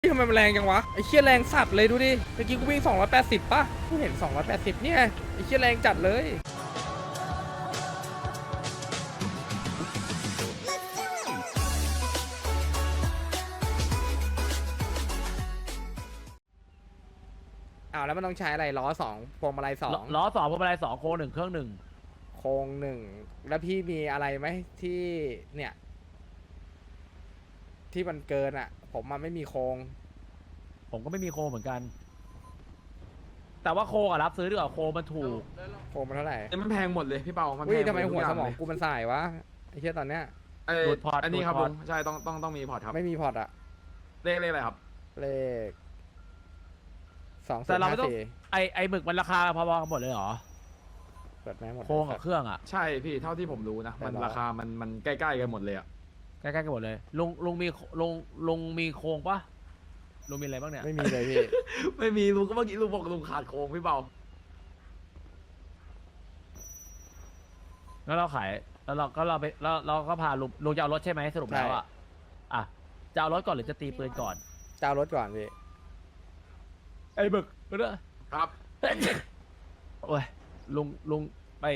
ทำไมมันแรงจังวะไอ้เชี่ยแรงสัตว์เลยดูดิเมื่อกี้กูวิ่ง280ป่ะกูเห็น 280 เนี่ยไอ้เชี่ยแรงจัดเลยอ้าวแล้วมันต้องใช้อะไรล้อสองพวงมาลัยสองล้อสองพวงมาลัยสองโค้งหนึ่งเครื่องหนึ่งโครงหนึ่งแล้วพี่มีอะไรไหมที่เนี่ย ที่มันเกินอะ ผมมันไม่มีโครงผมก็ไม่มีโค้งเหมือนกัน แต่ว่าโค้งอะรับซื้อดีกว่าโค้งมันถูก โครงมันเท่าไหร่เนี่ยมันแพงหมดเลยพี่เปา มันแพอุ้ยงทำไมดทุหัวกย่าสมองเลยกูมันสายวะไอ้เชี่ยตอนเนี้ยเอ้ยดูดพอร์ตอันนี้ครับดูลุดพอร์งตใช่ต้องต้องต้องมีพอร์ตครับ ไม่มีพอร์ตอะเลขเลขอะไรครับ เลขสองศูแต่นย์เราห้าไม่ต้อง สี่ไอไอหมึกมันราคาพอๆกันหมดเลยเหรอ เปิดแม่งหมดโค้งกับเครื่องอะใช่พี่เท่าที่ผมรู้นะ มันแต่เราราคามันมันใกล้ๆกันหมดเลยอะ ใกล้ๆกันหมดเลยลุงลุงมีลุงลุงมีโค้งปะลุงมีอะไรบ้างเนี่ย ไม่มีเลยพี่ ไม่มีลุงก็เมื่อกี้ลุงบอกลุงขาดโค้งพี่เปาแล้วเราขายแล้วเราก็เราไปแล้วเราก็พาลุงลุงจะเอารถใช่ไหมสรุปแล้วอะอะจะเอารถก่อนหรือจะตีปืนก่อนเจ้ารถก่อนพี่ ไอหมึกไปเด้อครับ โอ้ยลุงลุงไป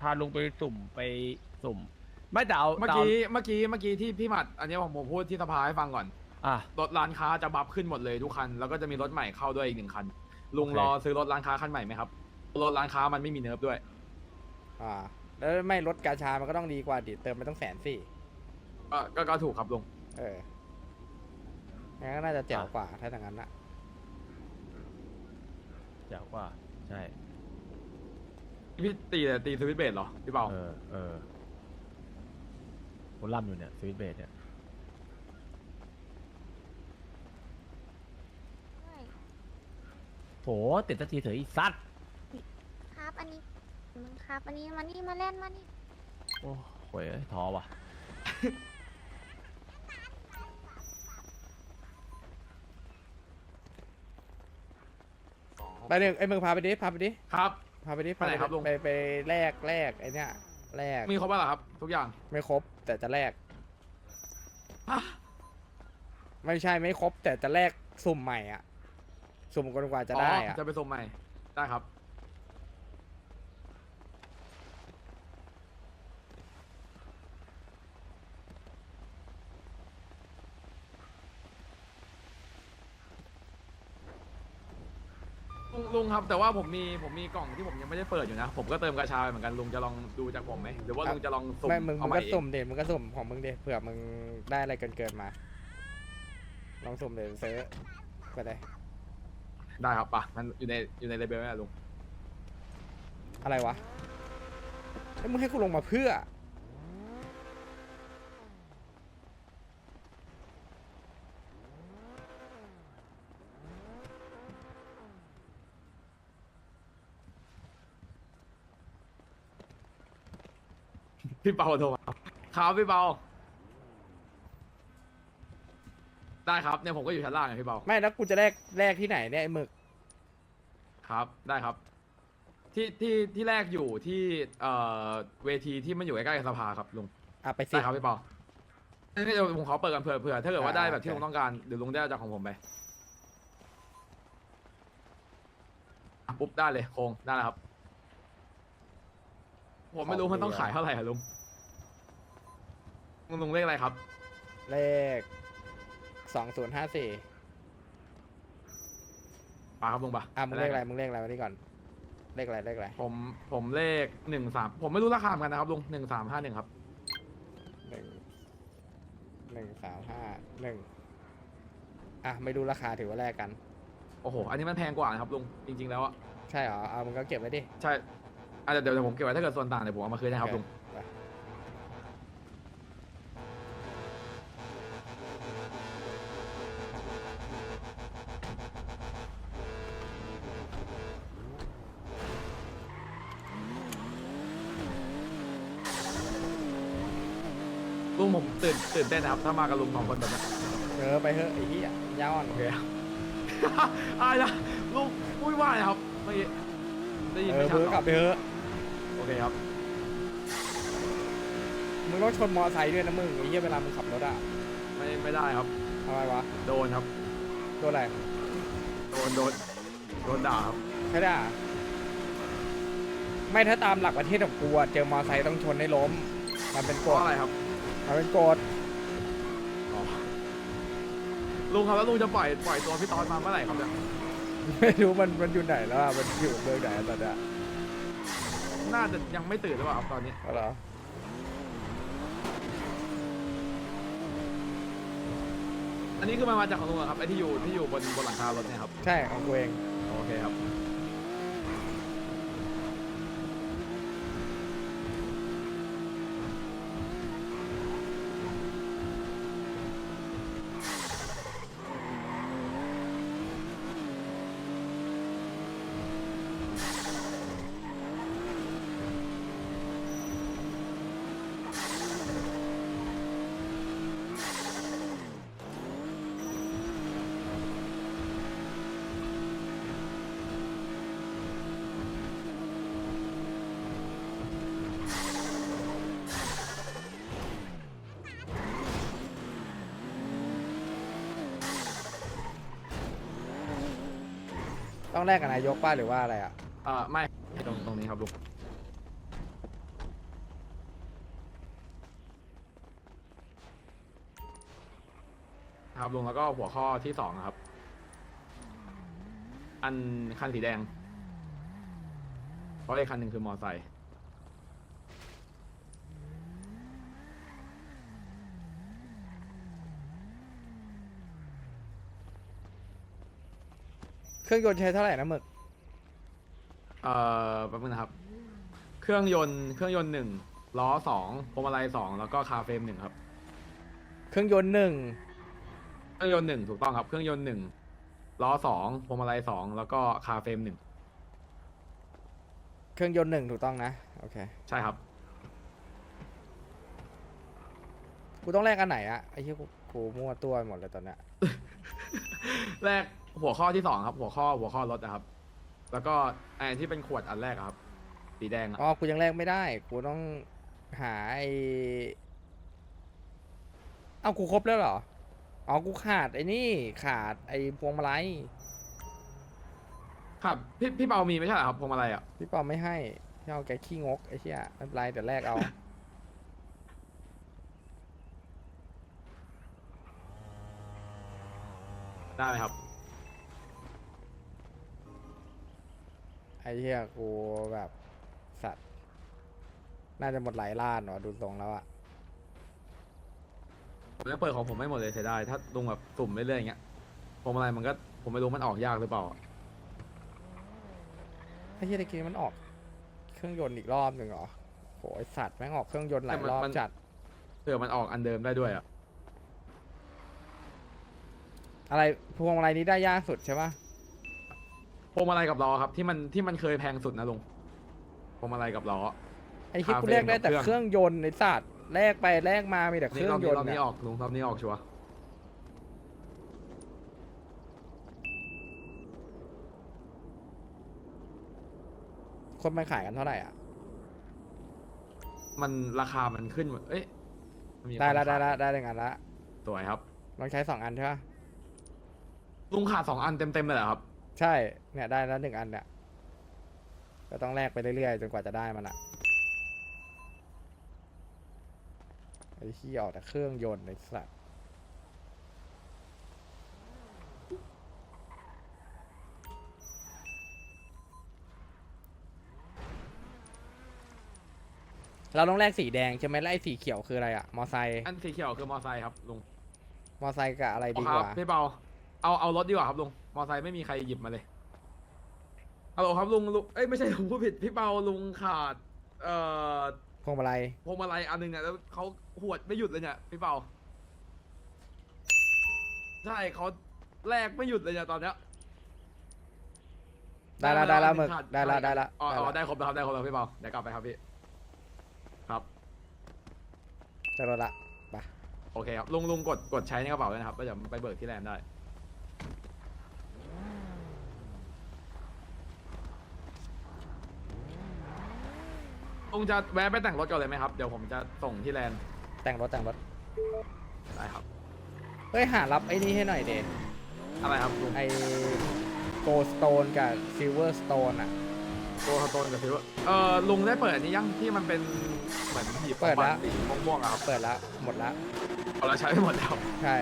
พาลุงไปสุ่มไปสุ่ม ไม่แต่เอาเมื่อแต่ากี้เมื่อกี้เมื่อกี้ที่พี่หมัด อันนี้ผมผมพูดที่สภาให้ฟังก่อน อะ รถร้านค้าจะบัฟขึ้นหมดเลยทุกคัน แล้วก็จะมีรถใหม่เข้าด้วยอีกหนึ่งคัน ลุงโอเครอซื้อรถร้านค้าคันใหม่ไหมครับ รถร้านค้ามันไม่มีเนิร์ฟด้วย อ่า แล้วไม่ลดกาชา มันก็ต้องดีกว่าดิเติมไปต้องแสนสี่ ก็ก็ก็ถูกครับลุง เอองั้นก็น่าจะแจ๋วกว่าถ้าอย่างนั้นอะเจ๋วกว่า ใช่ พี่ตีแต่ตีสวิตช์เบรดเหรอพี่เปาเออเออ ผมล่ำอยู่เนี่ยสวิตเบสเนี่ยใช่โหติดสักทีเถอะอีสัตว์ครับ อันนี้มึงครับ อันนี้มานี่มาเล่นมานี่โอ้โหยท้อว่ะไปหนึ่งไอ้มึงพาไปดิพาไปดิครับพาไปดิไปไหนครับลุง ไปไปแลกแลกไอ้เนี่ย แลกมีครบแล้วเหรอครับ ทุกอย่างไม่ครบ แต่จะแลกฮะไม่ใช่ไม่ครบ แต่จะแลกสุ่มใหม่อะ สุ่มกันกว่าจะได้อ๋อะอจะไปส่งใหม่ได้ครับ ลุงลุงครับแต่ว่าผมมีผมมีกล่องที่ผมยังไม่ได้เปิดอยู่นะ ผมก็เติมกระชาไปเหมือนกันลุงจะลองดูจากผมไหมหรือว่าลุงจะลองสุ่มไม่มึงมึเอางใหม่ก็เองสุ่มเด็มึงก็สุ่มของมึงเดเผื่อมึงได้อะไรเกินเกินๆมา ลองสุ่มเดี๋ยวซื้อไปเลยได้ครับปะมันอยู่ในอยู่ในเลเบลนี่แหละลุงอะไรวะแล้วมึงให้กูลงมาเพื่อ พี่เปาโทรมาครับพี่เปา ได้ครับเนี่ยผมก็อยู่ชั้นล่างไงพี่เปา ไม่แล้วกูจะแลกแลกที่ไหนเนี่ยไอ้หมึกครับได้ครับ ที่ที่ที่แรกอยู่ที่เอ่อเวทีที่มันอยู่ใกล้ๆกับสภาครับลุงอะไปสิ ได้ครับพี่เปานี่เดี๋ยวผมขอเปิดกันเผื่อเผื่อถ้าเกิดว่าอ่าได้แบบที่โอเค ลุงต้องการเดี๋ยวลุงได้เอาจากของผมไปอะปุ๊บได้เลยโครงได้แล้วครับ ผมไม่รู้มันต้องขายเท่าไหร่อะลุงลุงลุงเลขอะไรครับ เลขสองศูนย์ห้าสี่ปาครับลุงปะอะมึงเลขอะไรมึงเลขอะไรมานี่ก่อน เลขอะไรเลขอะไรผมผมเลขหนึ่งสามผมไม่รู้ราคาเหมือนกันนะครับลุงหนึ่งสามห้าหนึ่งครับหนึ่งหนึ่งสามห้าหนึ่งอะไม่ดูราคาถือว่าแลกกัน โอ้โห อันนี้มันแพงกว่านะครับลุงจริง ๆ แล้วอะใช่เหรอเอามึงก็เก็บไว้ดิ ใช่ อะเดี๋ยวเดี๋ยวผมเก็บไว้ถ้าเกิดส่วนต่างเดี๋ยวผมเอามาคืนนะครับลุง ไปลุงผมตื่นตื่นเต้นนะครับ ถ้ามากับลุงสองคนแบบนี้เออไปเถอะไอ้เหี้ยยาวอ่อนโอเคครับ อะไรนะลุงพูดว่าอะไรครับเมื่อกี้ ได้ยินเอไม่อชัดเพื่หรอกลัอบไปเถอะโอเคครับ มึงต้องชนมอไซค์ด้วยนะมึงไอ้เหี้ยเวลามึงขับรถอะไม่ไม่ได้ครับ ทำไมวะโดนครับตัวอะไรโดนโดนโดนด่าครับใช่ด่าไม่ถ้าตามหลักประเทศของกูอะเจอมอไซค์ต้องชนให้ล้ม มันเป็นเพกราะฎอะไรครับมันเป็นกฎอ๋อลุงครับแล้วลุงจะปล่อยปล่อยตัวพี่ตอนมาเมื่อไหร่ครับเนี่ย ไม่รู้มันมันอยู่ไหนแล้วอะมันอยู่เมืองไหนอะตอนเนี้ยน่าจะยังไม่ตื่นหรือเปล่าครับตอนนี้เอาเหรออันนี้คือมันมาจากของลุงเหรอครับไอที่อยู่ที่อยู่บนบนหลังคารถเนี่ยครับใช่ของกูเองโอเคครับ ต้องแลกกับนายกป้าหรือว่าอะไรอะเอ่อไม่ตรงตรงนี้ครับลุงครับลุงแล้วก็หัวข้อที่สองอะครับ อันคันสีแดง เพราะไอ้คันหนึ่งคือมอไซค์ รื่องยนต์ใช้เท่าไหร่นะหมึกเอ่อแป๊บนึงนะครับ เครื่องยนต์เครื่องยนต์หนึ่งล้อสองพวงมาลัยสองแล้วก็คาเฟรมหนึ่งครับ เครื่องยนต์หนึ่งเครื่องยนต์หนึ่งถูกต้องครับ เครื่องยนต์หนึ่งล้อสองพวงมาลัยสองแล้วก็คาเฟรมหนึ่งเครื่องยนต์หนึ่งถูกต้องนะโอเคใช่ครับ กูต้องแลกอันไหนอะไอ้ที่กูกูมั่วตัวไปหมดเลยตอนเนี้ย แรก หัวข้อที่สองครับ หัวข้อหัวข้อรถนะครับ แล้วก็ไอ้ที่เป็นขวดอันแรกอะครับ สีแดงอะอ๋อกูยังแลกไม่ได้ กูต้องหาไอเอ้ากูครบแล้วเหรอ อ๋อ กูขาดไอ้นี่ ขาดไอ้พวงมาลัย ครับ พี่พี่เปามีไม่ใช่เหรอครับพวงมาลัยอะพี่ปอมไม่ให้พี่เอาแกขี้งกไอ้เชี่ยไม่เป็นไรเดี๋ยวแลกเอา ได้ไหมครับ ไอ้เชี่ยกูแบบสัตว์ น่าจะหมดหลายล้านวะดูทรงแล้วอะผมยังเปิดของผมไม่หมดเลยเสียดายถ้าลุงแบบสุ่มเรื่อยๆอย่างเงี้ยพวงมาลัยมันก็ผมไม่รู้มันออกยากหรือเปล่า ไอ้เชี่ยตะกี้มันออก เครื่องยนต์อีกรอบหนึ่งเหรอโหไอสัตว์แม่งออกเครื่องยนต์หลายแต่มันรอบมัน จัด เผื่อมันออกอันเดิมได้ด้วยอะอะไรพวงมาลัยนี้ได้ยากสุดใช่ปะ พวงมาลัยกับล้อครับที่มันที่มันเคยแพงสุดนะลุงพวงมาลัยกับล้อ ไอ้ที่คากูเฟ่แลกได้แต่กับเคเครื่รื่อองงยนต์ไอสัตว์แลกไปแลกมามีแต่เคนี่รื่อรงอบยนี้นรอบต์นี้อะออกลุงรอบนี้ออกชัวร์คนมันขายกันเท่าไหร่อะมันราคามันขึ้นเอ้ยมันมีได้ละคนได้ขายละได้หนึ่งอันละสวยครับ ลองใช้สองอันใช่ปะลุงขาดสองอันเต็มๆเลยเหรอครับ ใช่เนี่ยได้แล้วหนึ่งอันเนี่ยก็ต้องแลกไปเรื่อยๆจนกว่าจะได้มันอะไอ้ที่ออกแต่เครื่องยนต์ไอ้สัตว์เราต้องแลกสีแดงใช่ไหมแล้วไอ้สีเขียวคืออะไรอะมอไซค์อันสีเขียวคือมอไซค์ครับลุงมอไซค์กับอะไรดีคกรับว่าพี่เปาเอาเอารถดีกว่าครับลุง มอไซค์ไม่มีใครหยิบมาเลยเอาครับลุงลุงเอ้ยไม่ใช่ลุงพูดผิดพี่เปาลุงขาด เอ่อพวงมาลัยพวงมาลัยอันหนึงเนี่ยแล้วเขาหวดไม่หยุดเลยเนี่ยพี่เปาใช่เขาแลกไม่หยุดเลยเนี่ยตอนเนี้ยได้ละได้ละอันหนึ่มึงกขาได้ละได้ละอ๋ออ๋อได้ได้ครบแล้วครับได้ครบแล้วพี่เปาเดี๋ยวกลับไปครับพี่ครับได้รถละไปโอเคครับลุงลุงกดกดใช้ในกระเป๋าเลยนะครับแล้วเดี๋ยวไปเบิกที่แลนด์ได้ ลุงจะแวะไปแต่งรถก่อนเลยไหมครับ เดี๋ยวผมจะส่งที่แลนด์แต่งรถแต่งรถ ได้ครับ เฮ้ย หารับไอ้นี่ให้หน่อยเดอะไรครับลุงไอโกสโตนกับซิลเวอร์สโตนอะโกลโตนกับซิลเวอร์เออลุงได้เปิดอันนี้ยังที่มันเป็นเหมือนหีบเปิดแล้ว สีม่วงๆอะครับเปิดแล้วหมดแล้วเอาเราใช้ไปหมดแล้วใช่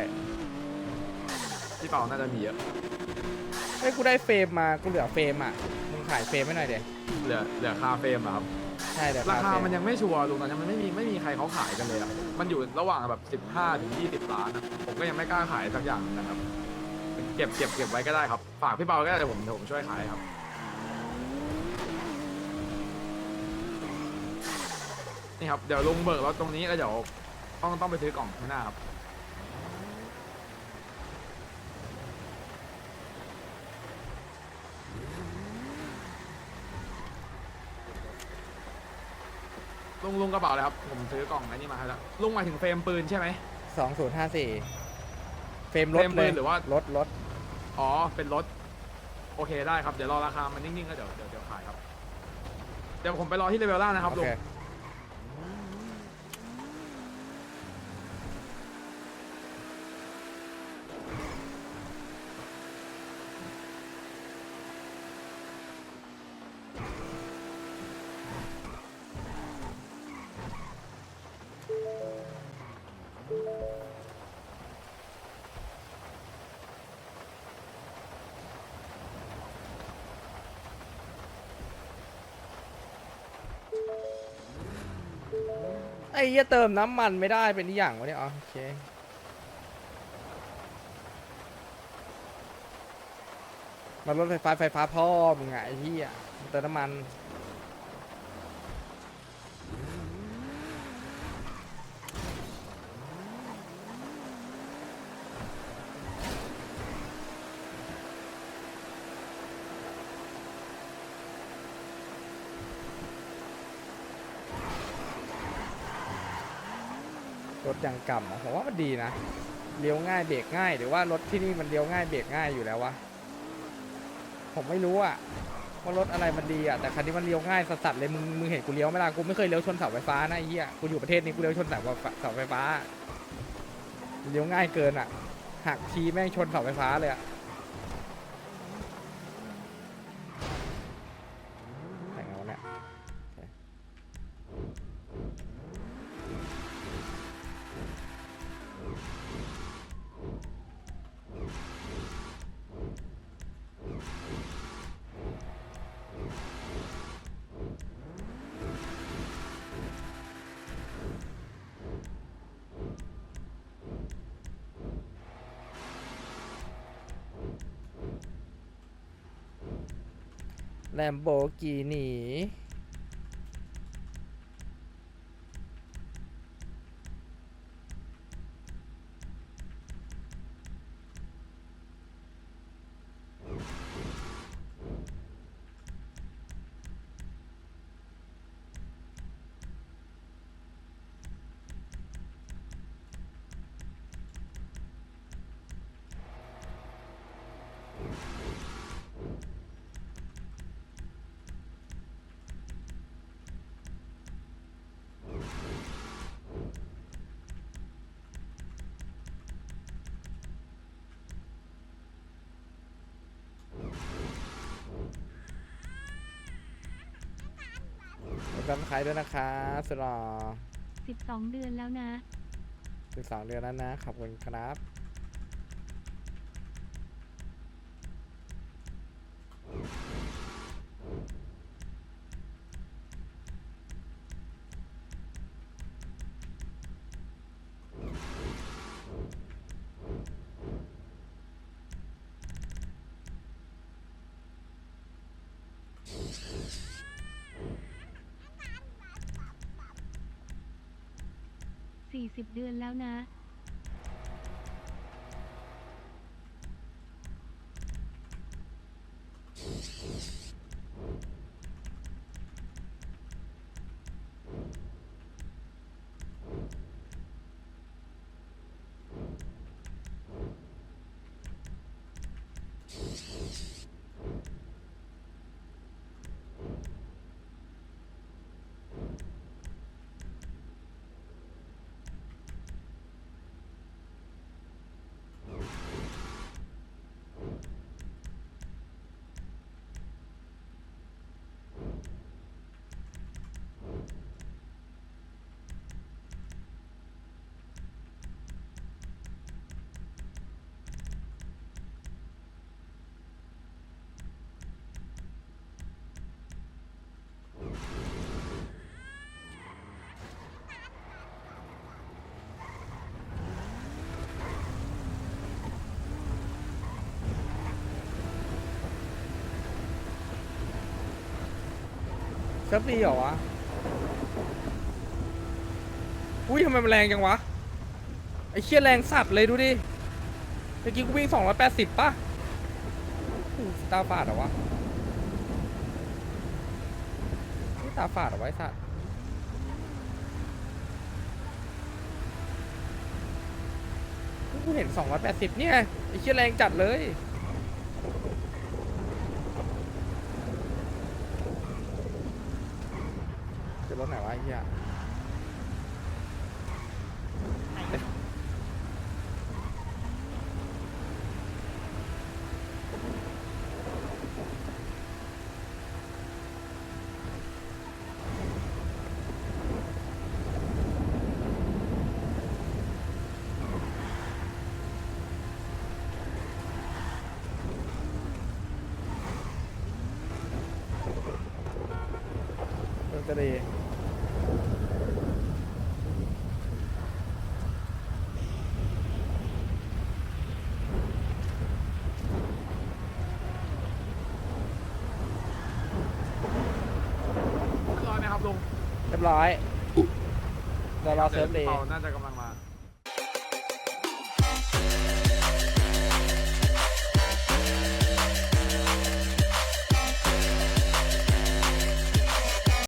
ที่เปล่าน่าจะมีเยอะไอ้ยกูได้เฟรมมา กูเหลือเฟรมอะ มึงขายเฟรมให้หน่อยเดี๋ยเหลือเหลือคาเฟรมอะครับใช่เดี๋ยวราคาเฟรมันยังไม่ชัวร์ลุงตอนนี้มันไม่มีไม่มีใครเขาขายกันเลยอะมันอยู่ระหว่างแบบ 15ถึง20 ล้านอะผมก็ยังไม่กล้าขายสักอย่างนะครับ เก็บเก็บเก็บไว้ก็ได้ครับ ฝากพี่เปาก็ได้เดี๋ยวผมเดี๋ยวผมช่วยขายครับ นี่ครับ เดี๋ยวลุงเบิกรถตรงนี้แล้วเดี๋ยวต้องต้องไปซื้อกล่องข้างหน้าครับ ลุงลุงกระเป๋าเลยครับ ผมซื้อกล่องอันนี้มาให้แล้วลุงหมายถึงเฟรมปืนใช่ไหม สองศูนย์ห้าสี่เฟรมรถเฟรมปืเลยนหรือว่า รถรถอ๋อ เป็นรถ โอเคได้ครับ เดี๋ยวรอราคา มันนิ่งๆก็เดี๋ยวเดี๋ยวเดี๋ยวขายครับ เดี๋ยวผมไปรอที่เลเวลล่างนะครับโอลุงเค ไอ้เหี้ยเติมน้ำมันไม่ได้เป็นอย่างวะเนี่ยอ๋อโอเคมารถไฟฟ้าไฟฟ้าพ่อมึงไงไอ้เหี้ยเติมน้ำมัน ยังกำอะผมว่ามันดีนะเลี้ยวง่ายเบรกง่าย หรือว่ารถที่นี่มันเลี้ยวง่ายเบรกง่ายอยู่แล้ววะผมไม่รู้อะว่ารถอะไรมันดีอะแต่คันนี้มันเลี้ยวง่ายสัสๆเลยมึงมึงเห็นกูเลี้ยวไหมล่ะกูไม่เคยเลี้ยวชนเสาไฟฟ้านะไอ้เหี้ยกูอยู่ประเทศนี้กูเลี้ยวชนเสาไฟฟ้าเสาไฟฟ้าเลี้ยวง่ายเกินอะหักทีแม่งชนเสาไฟฟ้าเลยอะ แลมโบกีนี ขอบคุณใครด้วยนะครับสุดหล่อ12 เดือนแล้วนะ สิบสองเดือนแล้วนะ ขอบคุณครับ 40 เดือนแล้วนะ เซิร์ฟดีเหรอวะ อุ้ยทำไมมันแรงจังวะ ไอ้เชี่ยแรงสัตว์เลยดูดิเมื่อกี้กูวิ่งสองร้อยแปดสิบป่ะอู้ตาฝาดเหรอวะนี่ตาฝาดเหรอไอ้สัตว์กูเห็น280เนี่ยไอ้เชี่ยแรงจัดเลย จะ รถไหนวะไอ้เหี้ยเออจะดี เร้อยเดี๋ยวรอเซิร์ฟดีพี่เปาน่าจะกำลัง